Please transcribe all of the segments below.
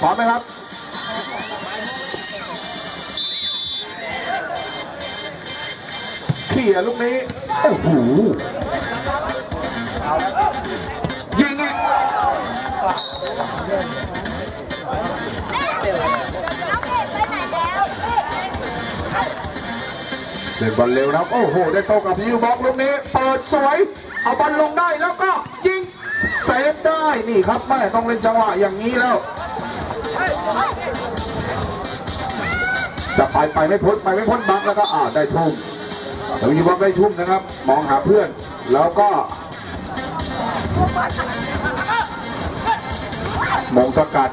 พร้อมไหมครับเขี่ยลูกนี้ โอ้โหยิงอีกเล่นบอลเร็วนะครับโอ้โห ได้โตกับยูบล็อกลูกนี้ เปิดสวย เอาบอลลงได้แล้วก็ยิงเซฟได้ นี่ครับแม่ต้องเล่นจังหวะอย่างนี้แล้ว จะไปไปไม่พ้นไปไม่พ้นบังแล้วก็อ่าได้ทุ่มแล้วยูบ็อกได้ทุ่มนะครับ มองหาเพื่อนแล้วก็มงสกัด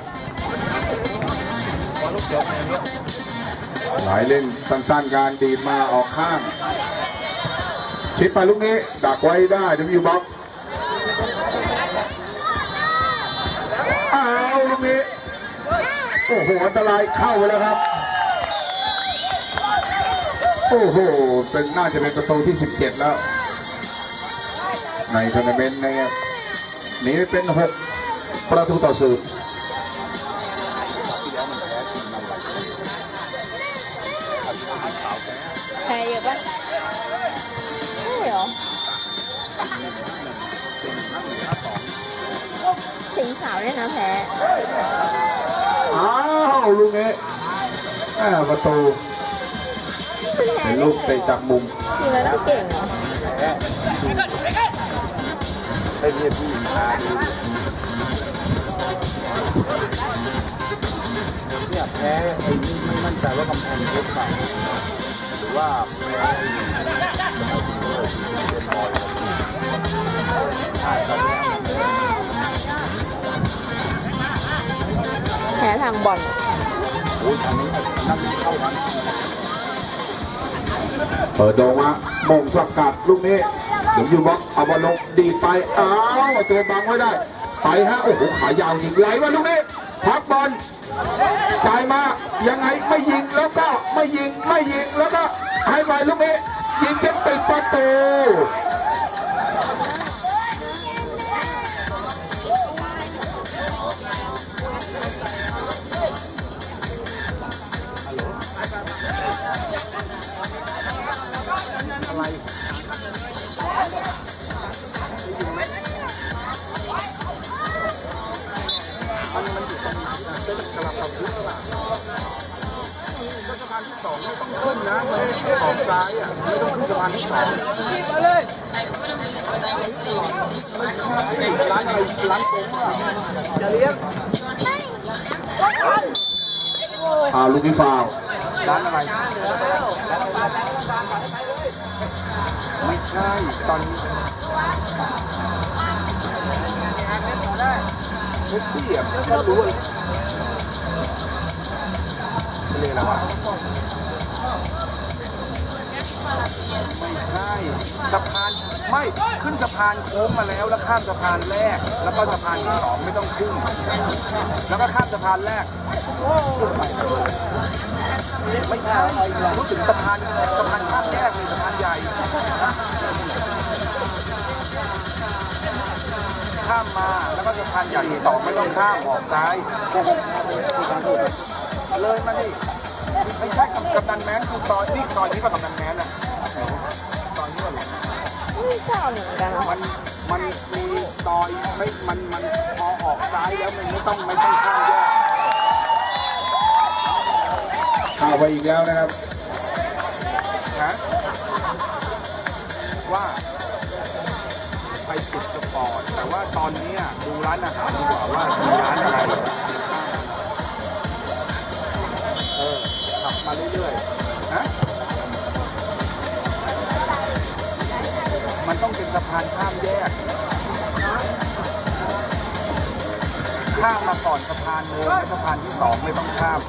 หลายเล่นสั้นๆการดีมาออกข้าง ชิดไปลูกนี้ดักไว้ได้ดับยูบ็อกอ้าวลูกนี้ โอ้โหอันตรายเข้าไปแล้วครับ โอ้โหเป็นน่าจะเป็นประตูที่ 17 แล้ว ในทัวร์นาเมนต์นะครับนี่เป็น 6 ประตูต่อศูนย์แพ้เยอะปะใช่เหรอสิงสาวเนี่ยนะแพ้อ้าวลูกนี้แม่ประตูมันแพ้ เป็นลูกเตะจากมุมคือมันไม่เก่งเหรอให้เรียกพี่มาดูเนี่ยแพ้ไอ้นี่ไม่มั่นใจว่ากำแพงเล็กเปล่าหรือว่าแพ้แพ้ทางบอลโอ้ยอันนี้นั่งเข้ากัน เปิดโดงมามงสกัดลูกนี้เดี๋ยวยูบ็อกเอาบอลลงดีไปอ้าวตัวบังไว้ได้ ไปฮะโอ้โหขายาวยิงไหลมาลูกนี้พักบอลจ่ายมายังไงไม่ยิงแล้วก็ไม่ยิงไม่ยิงแล้วก็ให้ไปลูกนี้ยิงเก็บติดประตู ขึ้นะออกซ้ายอะไม่ต้องขึ้นสะพานที่สองร้านอะไรร้านโกงอะอย่าเลี้ยงอ่าลูกนี้ฟาวล์ร้านอะไรไม่ใช่ตอนนี้แท็กซี่อะก็รู้เลยเรียกอะไรวะ ใช่สะพานไม่ขึ้นสะพานโค้งมาแล้วแล้วข้ามสะพานแรก แล้วก็สะพานที่สองไม่ต้องขึ้น แล้วก็ข้ามสะพานแรกไม่ใช่รู้ถึงสะพานสะพานข้ามแยกเลยสะพานใหญ่ข้ามมาแล้วก็สะพานใหญ่ที่สองไม่ต้องข้ามออกซ้ายเลยมาดิไม่ใช่กับกับดันแมนคือซอยนี่ซอยนี้ก็กับดันแมนอะซอยนี้ก็ ไม่ชอบเหมือนกันอะมันมันมีซอยไม่มันมันพอออกซ้ายแล้วมันไม่ต้องไม่ต้องข้ามแยกเข้าไปอีกแล้วนะครับฮะว่าไปติดสปอร์ตแต่ว่าตอนนี้อะดูร้านอาหารดีกว่าว่ามีร้านอะไร มันต้องเป็นสะพานข้ามแยก ข้ามมาก่อนสะพานเลยแล้วสะพานที่สองไม่ต้องข้าม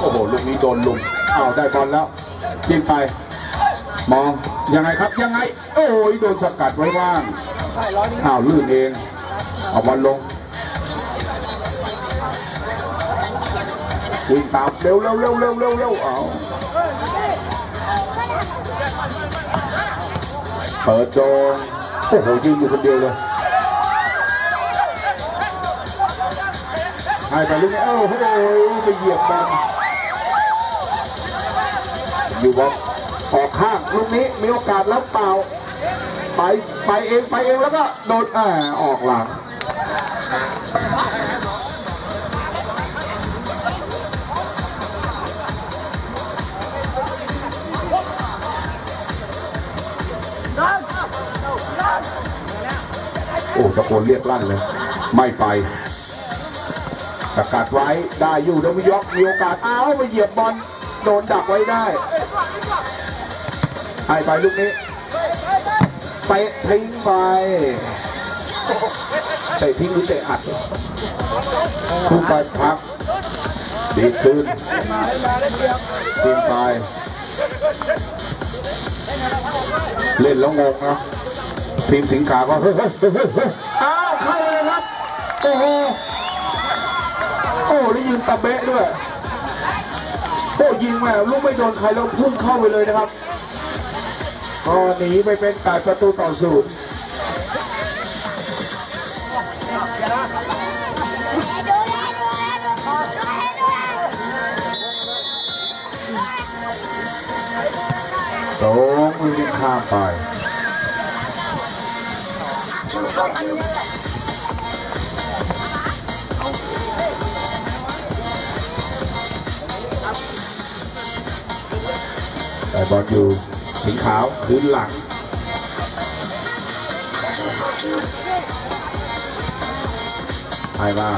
โอ้โห ลูกนี้โดนลุมอ้าได้บอลแล้วยิงไป มอง ยังไงครับ ยังไง โอ้ยโดนสกัดไว้ว่าง อ้าวลื่นเอง เอาบอลลงวิ่งตามเร็วเร็วเร็วเร็วเร็วเร็วเอาเปิดโดนโอ้โหยืนอยู่คนเดียวเลยให้ไปลูกนี้เอ้าโอ้โหไปเหยียบบอลอยู่บอลออกข้างลูกนี้มีโอกาสแล้วเปล่า ไปไปเองไปเองแล้วก็โดนอ่าออกหลังโอ้ตะโกนเรียกลั่นเลย ไม่ไปสกัดไว้ได้อยู่แล้วมียกมีโอกาสอ้าวไปเหยียบบอลโดนดักไว้ได้ให้ไปลูกนี้ เตะทิ้งไปเตะทิ้งหรือเตะอัดคู่ไปพัก ดีดคืนทีมไป เล่นแล้วงงนะทีมสิงห์ขาก็เฮ้ยเฮ้ยเฮ้ยเฮ้ยอ้าวเข้าเลยครับ โอ้โหโอ้แล้ยิงตะเบะด้วยโอ้ยิงแม่ลูกไม่โดนใครแล้วพุ่งเข้าไปเลยนะครับ ก็หนีไปเป็นแปดประตูต่อศูนย์ตรงมือข้ามไปแต่บอลอยู่ สีขาวพื้นหลังไปมา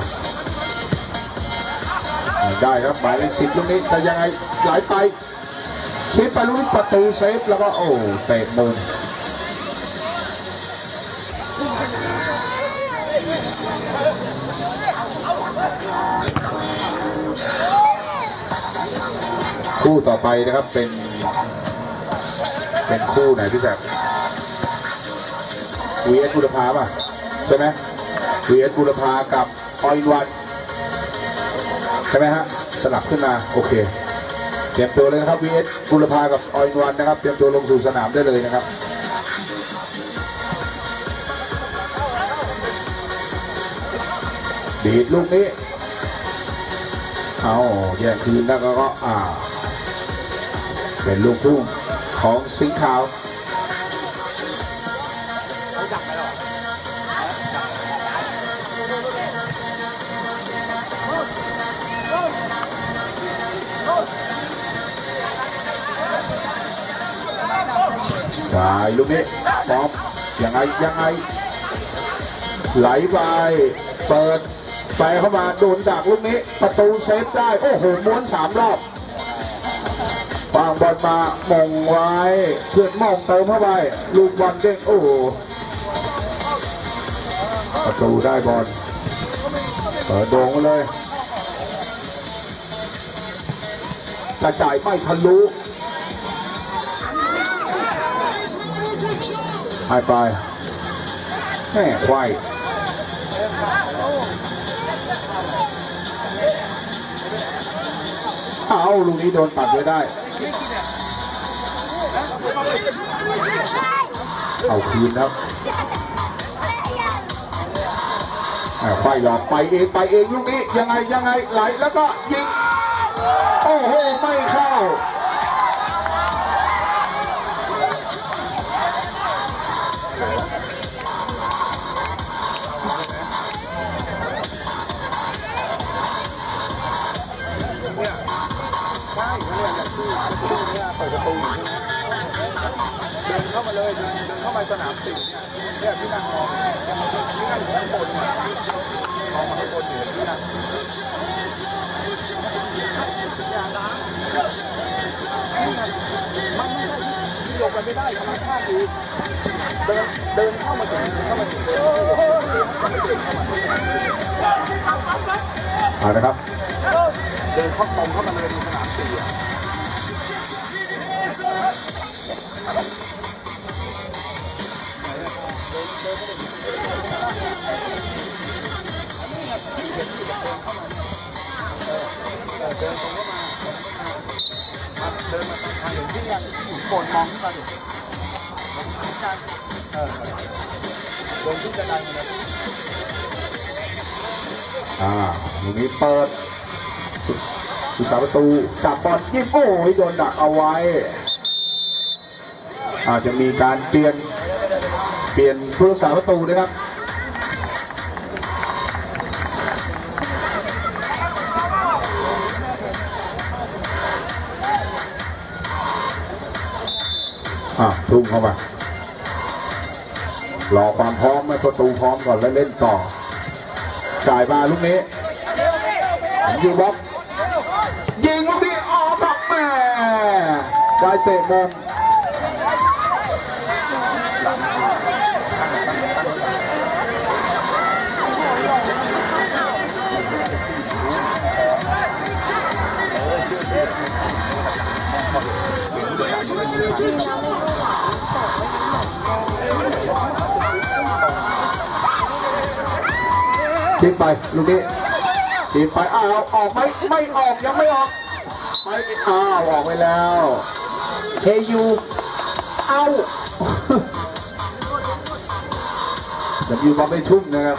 ได้ครับหมายเลขสิบลูกนี้จะยังไงไหลไปชิปไปลูกนี้ประตูเซฟแล้วก็โอ้เตะมุมคู่ต่อไปนะครับเป็น เป็นคู่ไหนพี่แซมวีเอสบุรพาป่ะ ใช่ไหมวีเอสบุรพากับออยวัน ใช่ไหมฮะ สลับขึ้นมา โอเค เตรียมตัวเลยนะครับวีเอสบุรพากับออยวันนะครับ เตรียมตัวลงสู่สนามได้เลยนะครับดีดลูกนี้ เอาแย่คืนแล้วก็ อ่า เป็นลูกทุ่ง ของสิงห์ขาวได้ลูกนี้ป๊อปยังไงยังไง ไหลไป เปิดไปเข้ามาโดนดักลูกนี้ ประตูเซฟได้ โอ้โหม้วนสามรอบ วางบอลมามงไว้เพื่อนมองเติมเข้าไปลูกบอลเด้งโอ้ประตูได้บอลเปิดโด่งเลยกระจายไม่ทะลุให้ไปแม่ควายเอาลูกนี้โดนตัดไว้ได้ เอาคืนครับไฟหลอกไปเองไปเองลูกนี้ยังไงยังไงไหลแล้วก็ยิง โอ้โห ไม่เข้า เดินเข้ามาเลยเดินเข้ามาสนามสิงเนี่ยเนี่ยพี่นั่งมองเนี่ยพี่นั่งอยู่ข้างบนเนี่ยมองมาข้างบนอยู่พี่นั่งมันไม่ใช่ที่ลงไปไม่ได้ธรรมชาติดีเดินเดินเข้ามาถึงเข้ามาถึงเดินเอาละครับเดินเข้าตรงเข้ามาเลยในสนามสิ งห์อะเเห็นที่เนี่ยหมุนบนมองขึ้นมาดิเออลงที่จะดันเลยอ่าลูกนี้เปิดผู้สาประตูจับบอลยิงโอ้ยโดนดักเอาไว้อาจจะมีการเปลี่ยน ปลี่ยนผู้รักษาประตูนะครับอะทุ่มเข้ามารอความพร้อมให้ประตูพร้อมก่อนแล้วเล่นต่อจ่ายมาลูกนี้ยิงบ็อกยิงลูกนี้ออกกับแม่ได้เตะมุม ทิ้งไปลูกนี้ทิ้งไปอ้าวออกไหมไม่ออกยังไม่ออกไปอ้าวออกไปแล้วเฮยูเอาจะมีบอลไม่ชุ่มนะครับ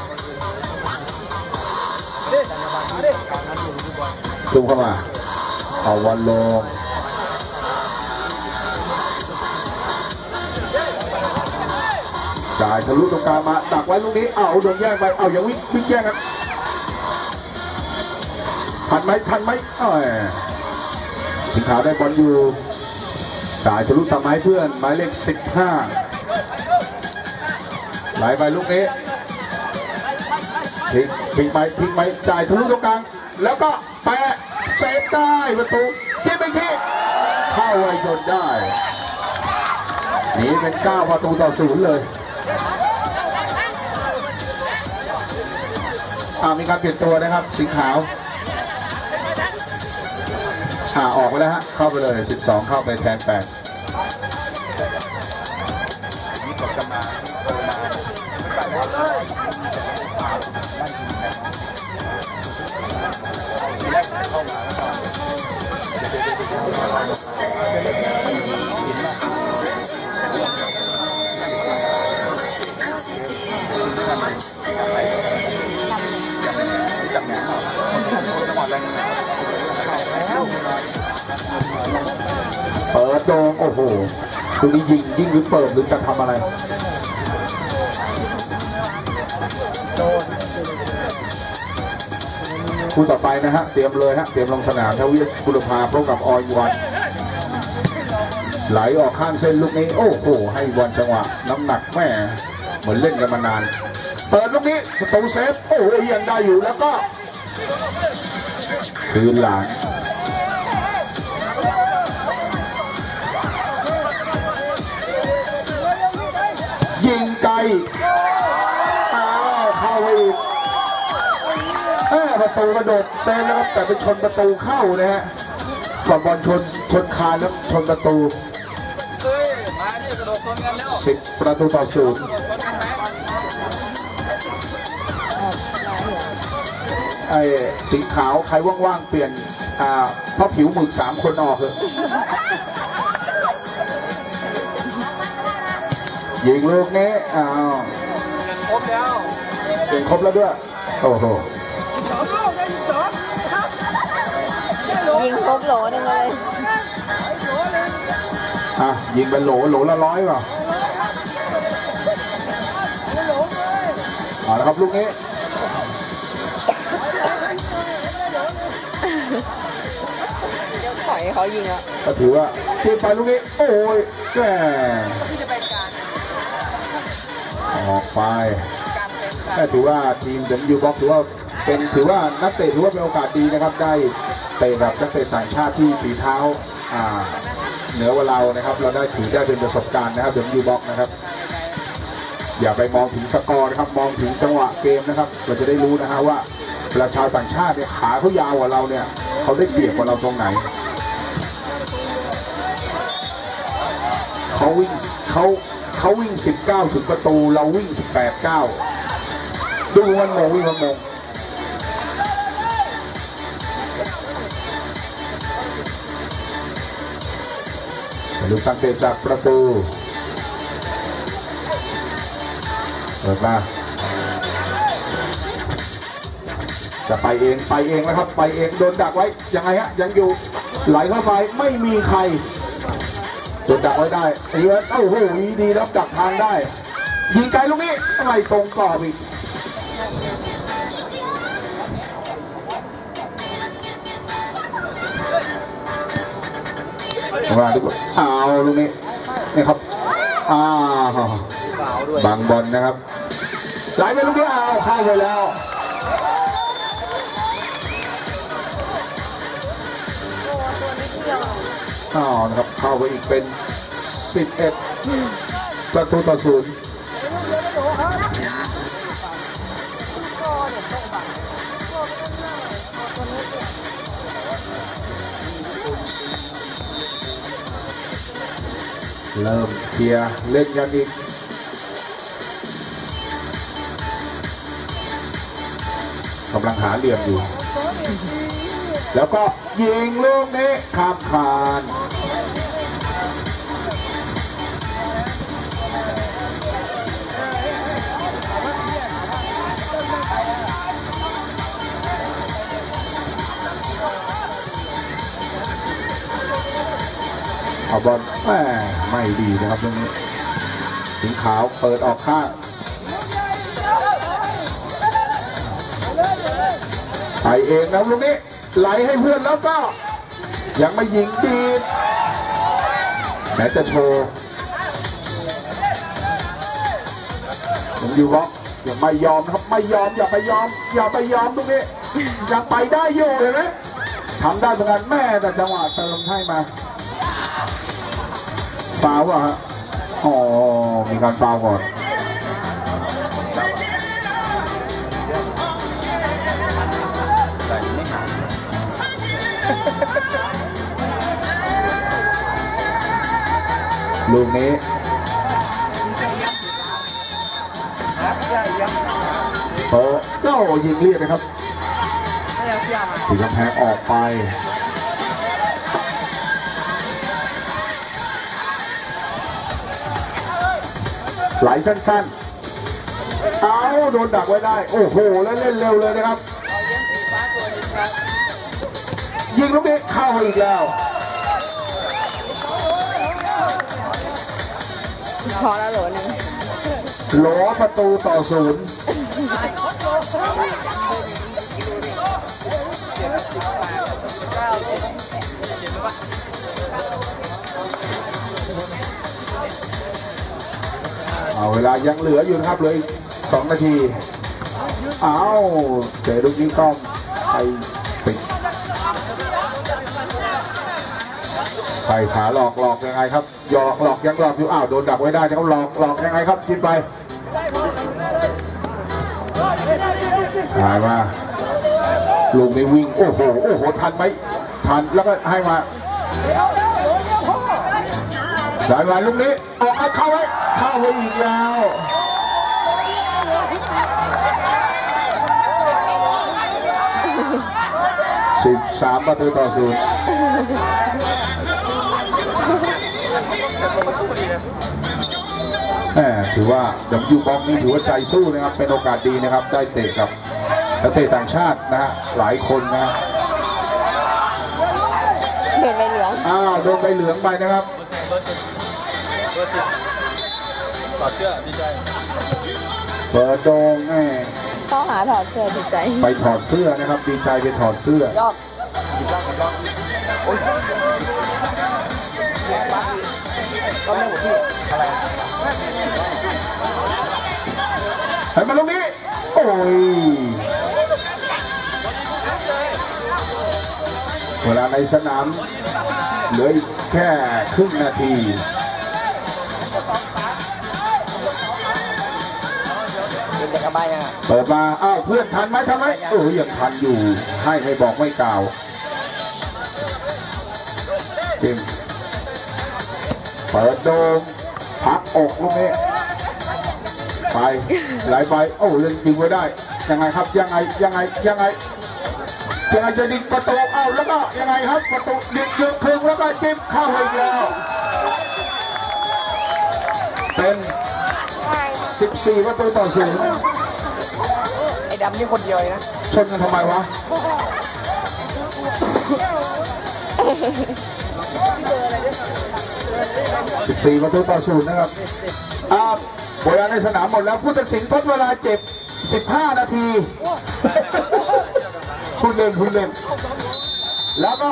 ชุ่มเข้ามา เอาบอลลงจ่ายทะลุตรงกลางมาดักไว้ลูกนี้ เอาโดนแย่งไป เอาอย่าวิ่งวิ่งแย่งกันทันไหมทันไหมเอ้ยสิงขาวได้บอลอยู่จ่ายทะลุตามไม้เพื่อนหมายเลขสิบห้าไหลไปลูกนี้ทิ้งทิ้งไปทิ้งไปจ่ายทะลุตรงกลาง แล้วก็แปะ เซฟได้ประตูที่ไปที่เข้าไว้จนได้หนีเป็นเก้าประตูต่อศูนย์เลยอ่ามีการเปลี่ยนตัวนะครับ สีขาวอ่าออกไปแล้วฮะ เข้าไปเลย 12 เข้าไปแทน8นี่กดกเข้ามา เปิดโดงโอ้โหตรงนี้ยิงยิงหรือเปิดหรือจะทำอะไร คู่ต่อไปนะฮะ เตรียมเลยฮะ เตรียมลงสนามทวีสกุลภาพบกับออยวัน ไหลออกข้างเส้นลูกนี้ โอ้โห ให้วันจังหวะ น้ำหนักแม่เหมือนเล่นกันมานาน เปิดลูกนี้ตระตูเซฟ โอ้โหยังได้อยู่แล้วก็ คืนหลัง ประตูกระโดดเซฟแล้วครับแต่ไปชนประตูเข้านะฮะก่อนบอลชนชนคานแล้วชนประตูเฮ้ยมาเนี่ยกระโดดชนกันแล้วสิบประตูต่อศูนย์ไอ้สีขาวใครว่างๆเปลี่ยนอ่าเพราะผิวหมึกสามคนออกเลยยิงลูกนี้อ้าวครบแล้วเปลี่ยนครบแล้วด้วย โอ้โห ยิงครบโหลหนึงเลยอะยิงเป็นโหลโหลละร้อยเปล่าเอาละครับลูกนี้ปล่อยให้เขายิงอะก็ถือว่าทีมไปลูกนี้ โอ้ยแกออกไปแต่ถือว่าทีมเดนยูบ็อกถือว่า เป็นถือว่านักเตะถือว่าเป็นโอกาสดีนะครับ ได้เตะกับนักเตะต่างชาติที่ฝีเท้าเหนือกว่าเรานะครับ เราได้ถือได้เป็นประสบการณ์นะครับเดนยูบ็อกนะครับ อย่าไปมองถึงสกอร์นะครับ มองถึงจังหวะเกมนะครับ เราจะได้รู้นะฮะว่าเวลาชาวต่างชาติเนี่ยขาเขายาวกว่าเราเนี่ยเขาได้เปรียบกว่าเราตรงไหนเขาวิ่งเขาเขาวิ่ง 19 ถึงประตู เราวิ่ง 18 9 ดูมันโมงวิ่งมันโมง ดูการเตะจากประตูเปิดมาจะไปเองไปเองนะครับ ไปเองโดนดักไว้ยังไงฮะยังอยู่ไหลเข้าไปไม่มีใครโดนดักไว้ได้ไอ้อเอ้าโหดีแล้วดักทางได้ยิงไกลลูกนี้อะไรตรงกรอบอีก มาดูเอาลูกนี้นี่ครับอ้าวสาวด้วยบังบอลนะครับไหลไปลูกนี้เอาเข้าไปแล้วอ้าวนะครับเข้าไปอีกเป็น 11ประตูต่อศูนย์ เริ่มเคลียร์เล่นกันอีกกำลังหาเหลี่ยมอยู่ แล้วก็ยิงลูกนี้ข้ามคาน เอาบอลแหม่ไม่ดีนะครับตรงนี้สีขาวเปิดออกข้างไปเองนะลูกนี้ไหลให้เพื่อนแล้วก็ ยังไม่ยิงดีดแม้จะโชว์ยังอยู่บล็อกยังไม่ยอมครับไม่ยอมอย่าไปยอม อย่าไปยอมตรงนี้ยังไปได้อยู่เห็นไหมทำได้เหมือนกันแม่แต่จังหวะเติมให้มา ฟาวล์อะฮะอ๋อมีการฟาวล์ก่อนแต่ไม่หายลูกนี้นะใช่ยังเปิดโอ้ยิงเรียบนะครับไม่เอาเสียมาสีกำแพงออกไป ไหลสั้นๆ เอาโดนดักไว้ได้ โอ้โห แล้วเล่นเร็วเลยนะครับ ยิงลูกนี้เข้าอีกแล้วพอแล้วโหลหนึงโหลประตูต่อศูนย์ เวลายังเหลืออยู่นะครับเหลืออีกสองนาทีเอาเจอลูกนี้ต้องไปปิดไปขาหลอกหลอกยังไงครับหยอกหลอกยังหลอกอยู่อ้าวโดนดักไว้ได้นะครับหลอกหลอกยังไงครับกินไปหายมาลูกนี้วิ่งโอ้โหโอ้โหทันไหมทันแล้วก็ให้มาสายมาลูกนี้ออกเข้าไว้ เข้าไว้อีกแล้ว สิบสามประตูต่อศูนย์แหมถือว่าดับยูบ็อกนี่ถือว่าใจสู้นะครับ เป็นโอกาสดีนะครับ ได้เตะกับนักเตะต่างชาตินะฮะหลายคนนะฮะเดินไปเหลือง อ้าวโดนใบเหลืองไปนะครับ ถอดเสื้อดีใจเปิดโดงแม่ต้องหาถอดเสื้อถูกใจ ไปถอดเสื้อนะครับ ดีใจไปถอดเสื้อยอกก็แม่ผมพี่อะไรเห็นมาตรงนี้ โอ้ย เวลาในสนามเหลืออีกแค่ครึ่งนาที เป็นแต่กระบายยังเปิดมาอ้าวเพื่อนทันไหมทันไหมโอ้ยยังทันอยู่ ให้ไม่บอกไม่กล่าวเกมเปิดโดมพักอกลูกนี้ไปไหลไปโอ้เล่นจริงไว้ได้ ยังไงครับยังไงยังไงยังไงยังไงจะดิงประตูเอ้าแล้วก็ยังไงครับประตูดิงเยอะครึ่งแล้วก็จิ้มเข้าไปแล้วเป็น 14ประตูต่อศูนย์ไอ้ดำนี่คนเดียวเลยนะชนกันทำไมวะ14ประตูต่อศูนย์นะครับอ่าเวลาในสนามหมดแล้วผู้ตัดสินทดเวลาเจ็บ 15 นาที คุณเล่นคุณเล่น แล้วก็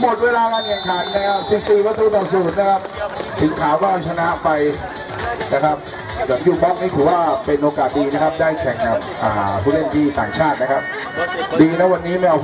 หมดเวลาการแข่งขันนะครับ 14 ประตูต่อศูนย์นะครับสิงห์ขาวก็ชนะไปนะครับ เดี๋ยวยูบ็อกนี่ถือว่าเป็นโอกาสดีนะครับ ได้แข่งกับผู้เล่นที่ต่างชาตินะครับ ดีนะวันนี้ไม่เอา